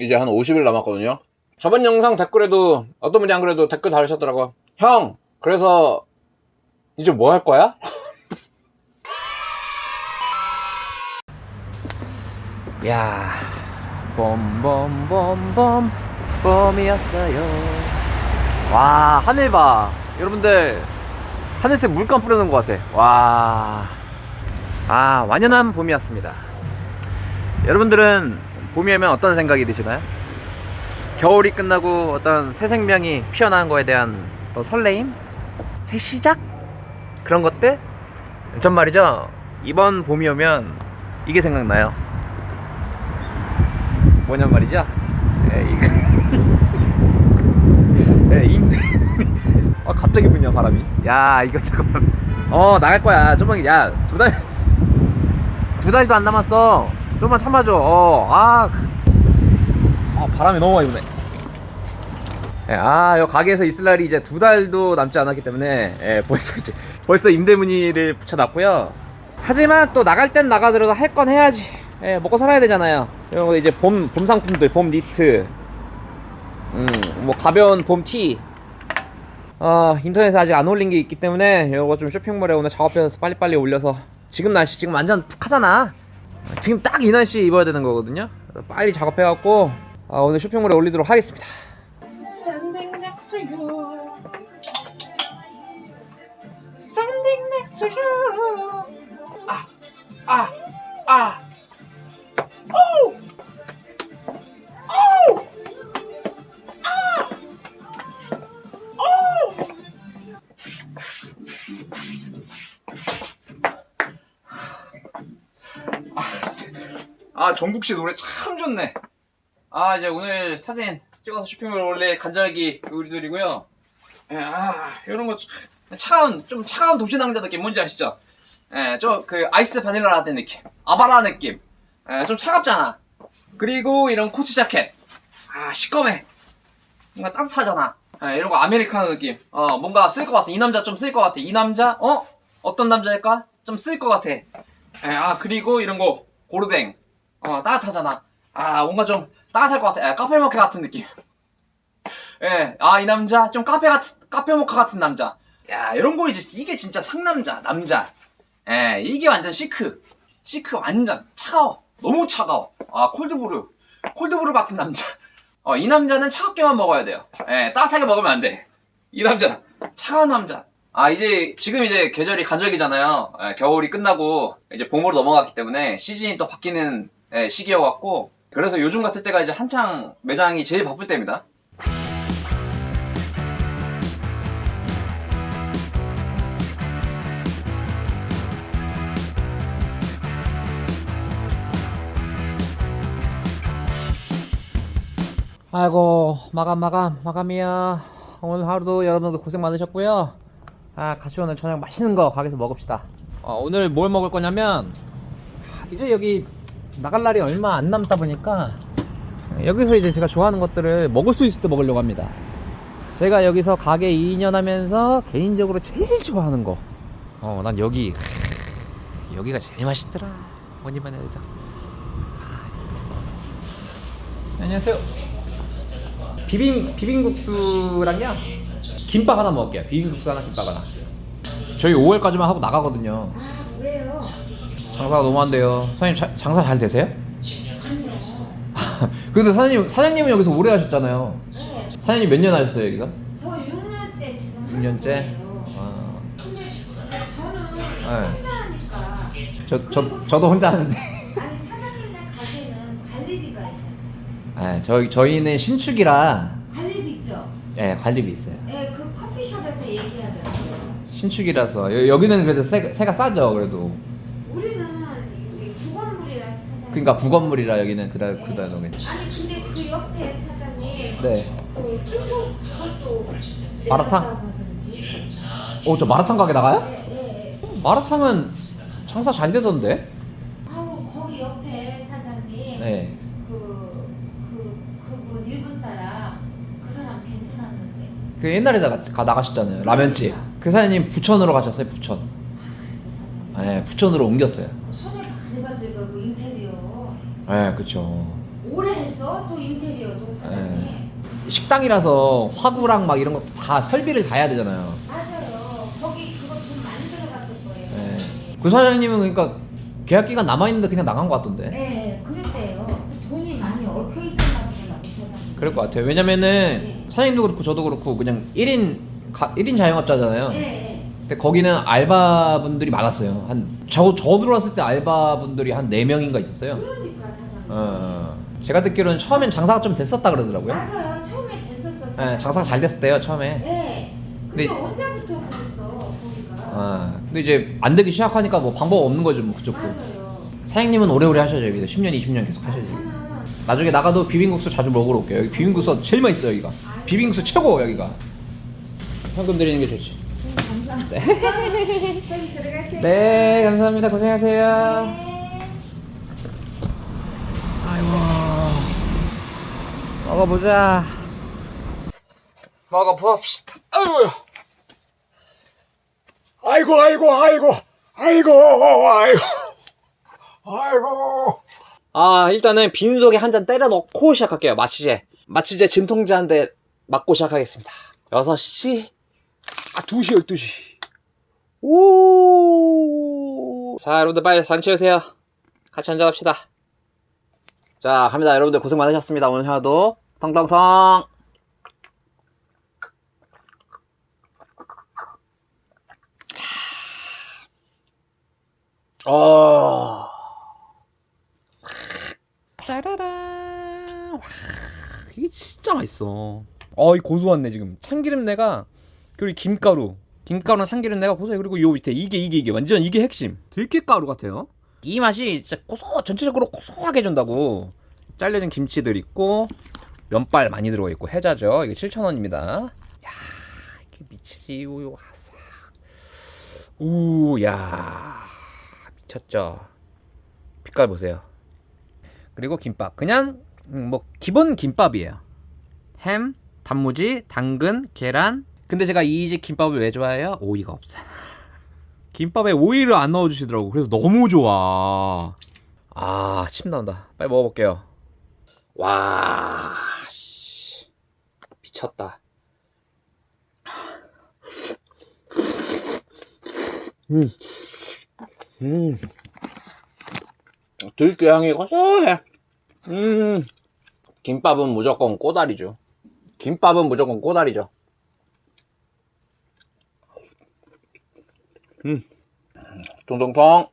이제 한 50일 남았거든요. 저번 영상 댓글에도 어떤 분이 안 그래도 댓글 달으셨더라고요. 형, 그래서 이제 뭐 할 거야? 야, 봄봄봄봄 봄이었어요. 와, 하늘 봐. 여러분들 하늘색 물감 뿌려놓은 것 같아. 와, 아 완연한 봄이었습니다. 여러분들은 봄이 오면 어떤 생각이 드시나요? 겨울이 끝나고 어떤 새 생명이 피어나는 거에 대한 어떤 설레임? 새 시작? 그런 것들? 전 말이죠. 이번 봄이 오면 이게 생각나요. 뭐냔 말이죠. 예, 이거. 예, 임대. 아, 갑자기 부냐, 바람이. 야, 이거 잠깐만. 어, 나갈 거야. 좀만, 야, 두 달. 두 달도 안 남았어. 좀만 참아줘. 어, 아. 아, 바람이 너무 많이 부네. 예, 아, 여 가게에서 있을 날이 이제 두 달도 남지 않았기 때문에 예, 벌써 이제 벌써 임대 문의를 붙여놨고요. 하지만 또 나갈 땐 나가더라도 할 건 해야지. 예, 먹고 살아야 되잖아요. 이런 거 이제 봄, 봄 상품들, 봄 니트, 음, 뭐 가벼운 봄 티. 어, 인터넷에 아직 안 올린 게 있기 때문에 이거 좀 쇼핑몰에 오늘 작업해서 빨리빨리 올려서 지금 날씨 지금 완전 푹 하잖아. 지금 딱 이 날씨에 입어야 되는 거거든요. 빨리 작업해갖고 아, 오늘 쇼핑몰에 올리도록 하겠습니다. You. 아, 아. 아, 정국 씨 노래 참 좋네. 아, 이제 오늘 사진 찍어서 쇼핑몰 올릴 간절기 요리들이고요. 예, 아, 이런 거 참- 차가운, 좀 차가운 도시 낭자 느낌 뭔지 아시죠? 예, 좀그 아이스 바닐라 라떼 느낌. 아바라 느낌. 예, 좀 차갑잖아. 그리고 이런 코치 자켓. 아, 시꺼매. 뭔가 따뜻하잖아. 예, 이런 거 아메리카노 느낌. 어, 뭔가 쓸 것 같아. 이 남자 좀 쓸 것 같아. 이 남자, 어? 어떤 남자일까? 좀 쓸 것 같아. 예, 아, 그리고 이런 거, 고르댕. 어, 따뜻하잖아. 아, 뭔가 좀 따뜻할 것 같아. 예, 카페 모카 같은 느낌. 예, 아, 이 남자, 좀 카페 같은, 카페 모카 같은 남자. 야, 이런 거 이제, 이게 진짜 상남자, 남자. 예, 이게 완전 시크. 시크 완전 차가워. 너무 차가워. 아, 콜드브루. 콜드브루 같은 남자. 어, 이 남자는 차갑게만 먹어야 돼요. 예, 따뜻하게 먹으면 안 돼. 이 남자. 차가운 남자. 아, 이제, 지금 이제 계절이 간절기잖아요. 예, 겨울이 끝나고 이제 봄으로 넘어갔기 때문에 시즌이 또 바뀌는 예, 시기여갖고. 그래서 요즘 같을 때가 이제 한창 매장이 제일 바쁠 때입니다. 아이고 마감 마감 마감이야 오늘 하루도 여러분들 고생 많으셨고요 아 같이 오늘 저녁 맛있는 거 가게에서 먹읍시다 어, 오늘 뭘 먹을 거냐면 하, 이제 여기 나갈 날이 얼마 안 남다 보니까 여기서 이제 제가 좋아하는 것들을 먹을 수 있을 때 먹으려고 합니다. 제가 여기서 가게 2년 하면서 개인적으로 제일 좋아하는 거 어 난 여기. 크, 여기가 제일 맛있더라. 뭐니만 해도 아, 안녕하세요. 비빔 비빔국수랑요? 김밥 하나 먹을게요. 비빔국수 하나 김밥 하나. 저희 5월까지만 하고 나가거든요. 장사가 너무 안 돼요. 사장님 자- 장사 잘 되세요? 그래도 사장님 사장님은 여기서 오래 하셨잖아요. 네. 사장님 몇 년 하셨어요 여기서? 저 6년째 지금 6년째? 하는 거예요. 아, 근데 저는 네. 혼자 하니까 저, 저 저도 혼자 하는데. 아니 사장님네 가게는 관리비가 있잖아요. 아, 저희 저희는 신축이라 관리비 있죠? 예 관리비 있어요. 예, 그 커피숍에서 얘기하더라고요. 신축이라서 여, 여기는 그래도 세, 세가 싸죠 그래도. 우리는 이 구건물이라서 사장님. 그러니까 부건물이라 여기는 그다 그다 여기. 아니 근데 그 옆에 사장님 네. 그 중국 그것도 마라탕? 어저 마라탕 가게 나가요? 예, 예. 마라탕은 장사 잘 되던데? 아우 거기 옆에 사장님 네. 그, 그, 그분 일본 사람, 그 사람 괜찮았는데. 그 옛날에 나가, 가, 나가셨잖아요. 라면집. 그 사장님 부천으로 가셨어요. 부천. 아, 그래서 사장님. 네, 부천으로 옮겼어요. 손해 많이 봤어요, 그 인테리어. 네, 그쵸. 오래 했어 또 인테리어도 사장님. 식당이라서 화구랑 막 이런 거 다 설비를 다 해야 되잖아요. 맞아요. 거기 그거 돈 많이 들어갔을 거예요. 네. 그 사장님은 그러니까 계약 기간 남아 있는데 그냥 나간 것 같던데. 네, 그랬대요. 돈이 많이 얽혀 있었나 보다, 사장님. 그럴 것 같아요. 왜냐면은 네. 사장님도 그렇고 저도 그렇고 그냥 1인 가, 1인 자영업자잖아요. 네, 네. 근데 거기는 알바분들이 많았어요. 한저 저 들어왔을 때 알바분들이 한 4명인가 있었어요. 그러니까 사장님. 어, 어. 제가 듣기로는 처음엔 장사가 좀 됐었다 그러더라고요. 맞아요. 처음에 됐었어. 네, 장사가 잘 됐었대요, 처음에. 네. 근데- 근데 언제부터 그랬어, 거기가. 어, 근데 이제 안 되기 시작하니까 뭐 방법 없는 거죠, 뭐 그쪽. 맞아요. 사장님은 오래오래 하셔야죠, 여기서 10년, 20년 계속 아, 하셔야지. 저는 나중에 나가도 비빔국수 자주 먹으러 올게요. 여기 비빔국수 제일 맛있어요, 여기가. 비빔국수 최고, 여기가. 현금 드리는 게 좋지. 들어가세요. 네, 감사합니다. 고생하세요. 네. 아이고. 먹어보자. 먹어봅시다. 아이고야. 아이고 아이고 아이고 아이고 아이고 아이고 아 일단은 빈속에 한 잔 때려 넣고 시작할게요 마치제 마치제 진통제 한 대 맞고 시작하겠습니다 6시 아 2시 12시 오 자 여러분들 빨리 산 채우세요 같이 한잔합시다 자 갑니다 여러분들 고생 많으셨습니다 오늘 하루도 텅텅텅 어... 짜라란. 와, 이게 진짜 맛있어. 어, 이 고소한데 지금. 참기름내가 그리고 김가루. 김가루랑 참기름 내가 고소해. 그리고 요 밑에 이게 이게 이게 완전 이게 핵심. 들깨가루 같아요. 이 맛이 진짜 고소 전체적으로 고소하게 해준다고. 잘려진 김치들 있고 면발 많이 들어가 있고 해자죠. 이게 7,000원입니다. 야, 이게 미치지. 우유 화삭. 우, 야. 미쳤죠. 빛깔 보세요. 그리고 김밥. 그냥 음, 뭐 기본 김밥이에요. 햄, 단무지, 당근, 계란. 근데 제가 이 집 김밥을 왜 좋아해요? 오이가 없어요. 김밥에 오이를 안 넣어주시더라고. 그래서 너무 좋아. 아, 침 나온다. 빨리 먹어볼게요. 와, 씨. 미쳤다. 음, 음, 들깨 향이 고소해. 음, 김밥은 무조건 꼬다리죠. 김밥은 무조건 꼬다리죠. 음, 통통통.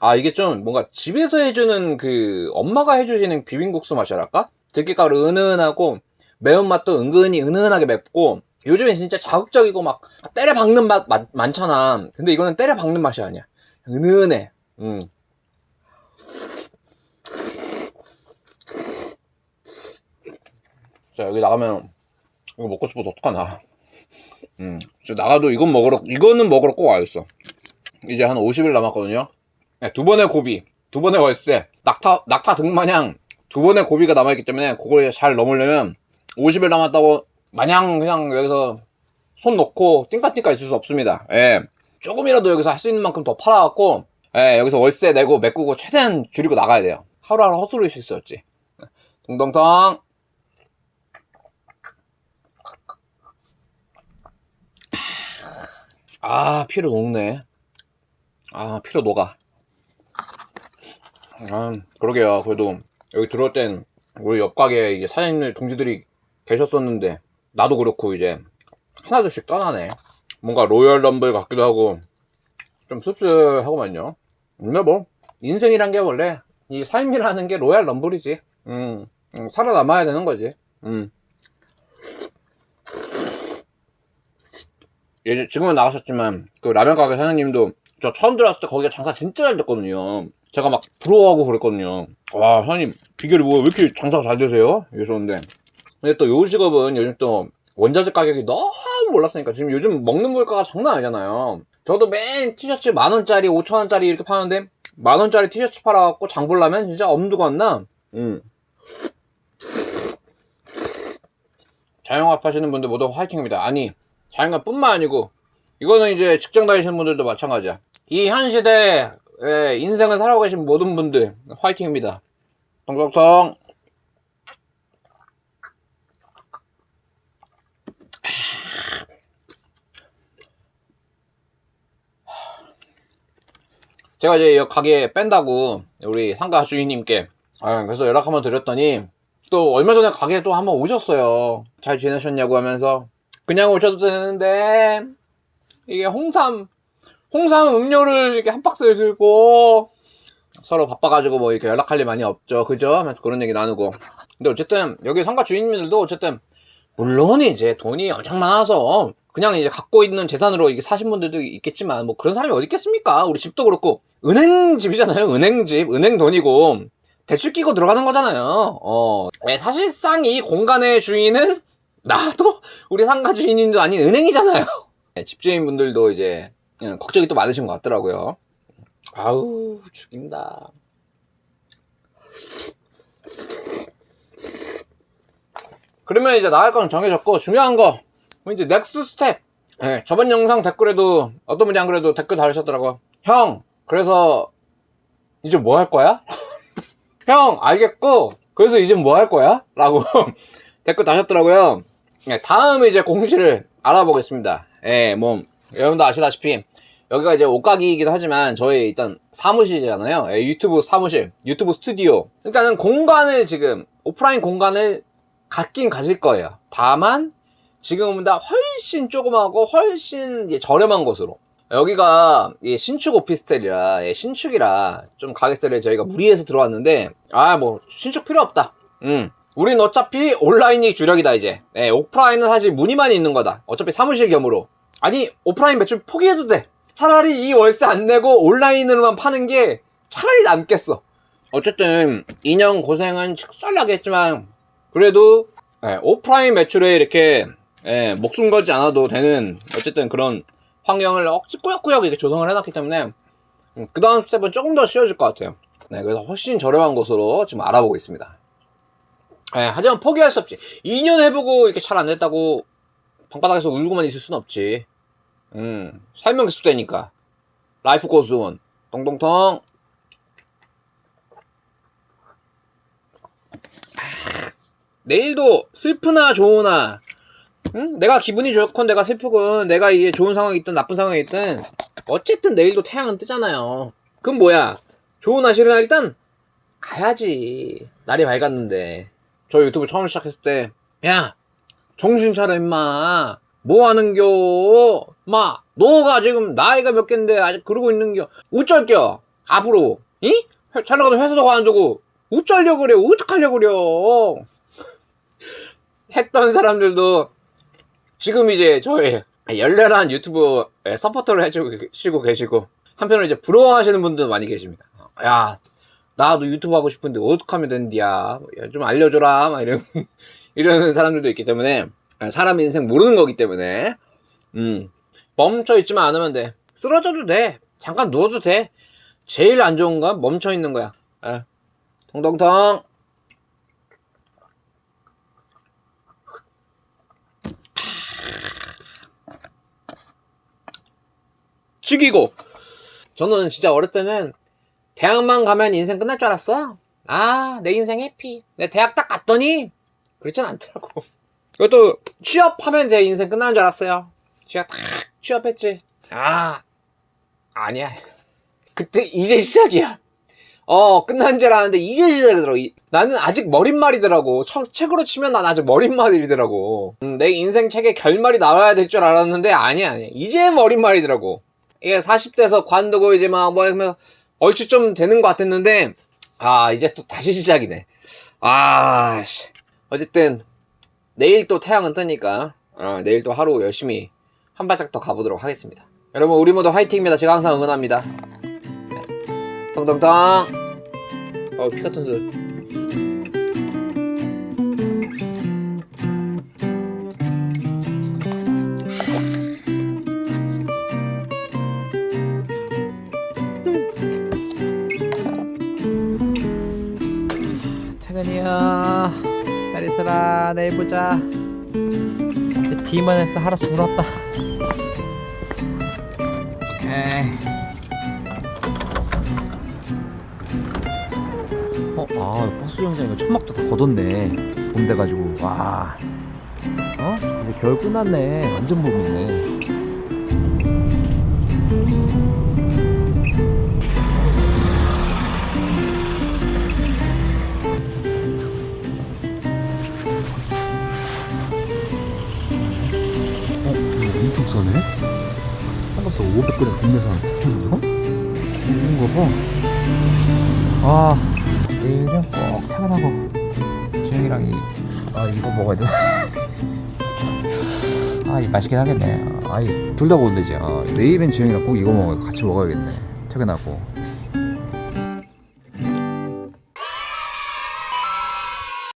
아 이게 좀 뭔가 집에서 해주는 그 엄마가 해주시는 비빔국수 맛이랄까? 들깨가루 은은하고 매운맛도 은근히 은은하게 맵고 요즘엔 진짜 자극적이고 막 때려 박는 맛 많, 많잖아 근데 이거는 때려 박는 맛이 아니야 은은해 음. 자 여기 나가면 이거 먹고 싶어서 어떡하나 음, 나가도 이건 먹으러 이거는 먹으러 꼭 와있어 이제 한 50일 남았거든요 네, 두 번의 고비, 두 번의 월세, 낙타, 낙타 등 마냥 두 번의 고비가 남아있기 때문에 그걸 잘 넘으려면 50일 남았다고 마냥 그냥 여기서 손 놓고 띵까띵까 있을 수 없습니다. 예. 조금이라도 여기서 할 수 있는 만큼 더 팔아갖고, 예, 여기서 월세 내고 메꾸고 최대한 줄이고 나가야 돼요. 하루하루 헛소리일 수 있었지. 동동통. 아, 피로 녹네. 아, 피로 녹아. 아, 그러게요. 그래도 여기 들어올 땐 우리 옆 가게에 이제 사장님들 동지들이 계셨었는데 나도 그렇고 이제 하나둘씩 떠나네. 뭔가 로열 럼블 같기도 하고 좀 씁쓸하고만요. 근데 뭐 인생이란 게 원래 이 삶이라는 게 로얄 럼블이지. 음, 음, 살아남아야 되는 거지. 음. 예전 지금은 나가셨지만 그 라면 가게 사장님도 저 처음 들어왔을 때 거기가 장사 진짜 잘 됐거든요. 제가 막 부러워하고 그랬거든요. 와 사장님 비결이 뭐왜 이렇게 장사가 잘 되세요? 이러셨는데 근데 또 요 직업은 요즘 또 원자재 가격이 너무 올랐으니까 지금 요즘 먹는 물가가 장난 아니잖아요. 저도 맨 티셔츠 만 원짜리, 오천 원짜리 이렇게 파는데 만 원짜리 티셔츠 팔아갖고 장 볼라면 진짜 엄두가 안 나. 음. 자영업 하시는 분들 모두 화이팅입니다. 아니 자영업뿐만 아니고 이거는 이제 직장 다니시는 분들도 마찬가지야. 이 현 시대에 예, 인생을 살아가고 계신 모든 분들 화이팅입니다. 동동동. 제가 이제 이 가게 뺀다고 우리 상가 주인님께 아, 그래서 연락 한번 드렸더니 또 얼마 전에 가게에 또 한번 오셨어요. 잘 지내셨냐고 하면서 그냥 오셔도 되는데 이게 홍삼 홍삼 음료를 이렇게 한 박스를 들고 서로 바빠가지고 뭐 이렇게 연락할 일 많이 없죠. 그죠? 하면서 그런 얘기 나누고. 근데 어쨌든 여기 상가 주인님들도 어쨌든 물론 이제 돈이 엄청 많아서 그냥 이제 갖고 있는 재산으로 이게 사신 분들도 있겠지만 뭐 그런 사람이 어디 있겠습니까? 우리 집도 그렇고 은행 집이잖아요. 은행 집, 은행 돈이고 대출 끼고 들어가는 거잖아요. 어. 네, 사실상 이 공간의 주인은 나도 우리 상가 주인님도 아닌 은행이잖아요. 네, 집주인분들도 이제 예, 걱정이 또 많으신 것 같더라고요. 아우 죽인다. 그러면 이제 나갈 건 정해졌고 중요한 거 이제 넥스 스텝. 예, 저번 영상 댓글에도 어떤 분이 안 그래도 댓글 달으셨더라고. 형, 그래서 이제 뭐 할 거야? 형, 알겠고 그래서 이제 뭐 할 거야? 라고 댓글 다셨더라고요. 예, 다음 이제 공지를 알아보겠습니다. 예, 뭐 여러분도 아시다시피 여기가 이제 옷가게이기도 하지만 저희 일단 사무실이잖아요. 예, 유튜브 사무실, 유튜브 스튜디오. 일단은 공간을 지금 오프라인 공간을 갖긴 가질 거예요. 다만 지금보다 훨씬 조그마하고 훨씬 저렴한 곳으로. 여기가 이 신축 오피스텔이라 예, 신축이라 좀 가격대를 저희가 무리해서 들어왔는데 아 뭐 신축 필요 없다. 음. 우린 어차피 온라인이 주력이다 이제. 예, 오프라인은 사실 문의만 있는 거다. 어차피 사무실 겸으로. 아니 오프라인 매출 포기해도 돼. 차라리 이 월세 안 내고 온라인으로만 파는 게 차라리 남겠어. 어쨌든 2년 고생은 직설나게 했지만 그래도 예, 오프라인 매출에 이렇게 예, 목숨 걸지 않아도 되는 어쨌든 그런 환경을 억지 꾸역꾸역 이렇게 조성을 해놨기 때문에 음, 그 다음 스텝은 조금 더 쉬워질 것 같아요. 네, 그래서 훨씬 저렴한 곳으로 지금 알아보고 있습니다. 예, 하지만 포기할 수 없지. 2년 해보고 이렇게 잘 안 됐다고 방바닥에서 울고만 있을 순 없지. 음, 설명 개수되니까. 라이프 고스 온. 동동통. 내일도 슬프나 좋으나 응? 내가 기분이 좋건 내가 슬프건 내가 이게 좋은 상황이 있든 나쁜 상황이 있든 어쨌든 내일도 태양은 뜨잖아요 그럼 뭐야 좋은 날 싫은 날 일단 가야지 날이 밝았는데 저 유튜브 처음 시작했을 때 야 정신 차려 임마. 뭐 하는겨? 마 너가 지금 나이가 몇 갠데 아직 그러고 있는겨? 어쩔겨 앞으로. 이? 잘 나가도 회사도 가안 두고 어쩌려고 그래. 어떡하려고 그래 했던 사람들도 지금 이제 저의 열렬한 유튜브 서포터를 해주시고 계시고 한편으로 이제 부러워하시는 분도 많이 계십니다. 야 나도 유튜브 하고 싶은데 어떻게 하면 되는디야? 야, 좀 알려줘라. 막 이런 이러는 사람들도 있기 때문에 사람 인생 모르는 거기 때문에. 음 멈춰 있지만 않으면 돼. 쓰러져도 돼. 잠깐 누워도 돼. 제일 안 좋은 건 멈춰 있는 거야. 에. 통통통 죽이고. 저는 진짜 어렸을 때는 대학만 가면 인생 끝날 줄 알았어? 아 내 인생 해피. 내 대학 딱 갔더니 그렇진 않더라고. 그것도 취업하면 제 인생 끝나는 줄 알았어요. 취업 딱 취업했지. 아 아니야. 그때 이제 시작이야. 어 끝난 줄 알았는데 이제 시작이더라고. 이- 나는 아직 머릿말이더라고. 쳐- 책으로 치면 난 아직 머릿말이더라고. 음, 내 인생 책에 결말이 나와야 될 줄 알았는데 아니야 아니야. 이제 머릿말이더라고. 이게 40대에서 관두고 이제 막 뭐 하면 얼추 좀 되는 것 같았는데 아 이제 또 다시 시작이네. 아 씨. 어쨌든 내일 또 태양은 뜨니까 어, 내일 또 하루 열심히 한 발짝 더 가보도록 하겠습니다. 여러분 우리 모두 화이팅입니다. 제가 항상 응원합니다. 네. 텅텅텅. 어 피카톤 술 퇴근이야 잘 있어라 내일 보자 이제 D만 했어 하루 죽었다 에이. 어, 아, 버스 정장 이거 천막도 다 걷었네. 봄 돼가지고, 와. 어? 이제 겨울 끝났네. 완전 봄이네. 이거 엄청 싸네? 삼겹살 500g 국내산 9,000원? 이런 거 봐. 아, 내일은 꼭 퇴근하고 주영이랑 이, 아, 이거 먹어야 돼. 아, 이 맛있긴 하겠네. 아, 둘다 먹으면 되지. 아, 내일은 주영이랑 꼭 이거 먹어 같이 먹어야겠네. 퇴근하고.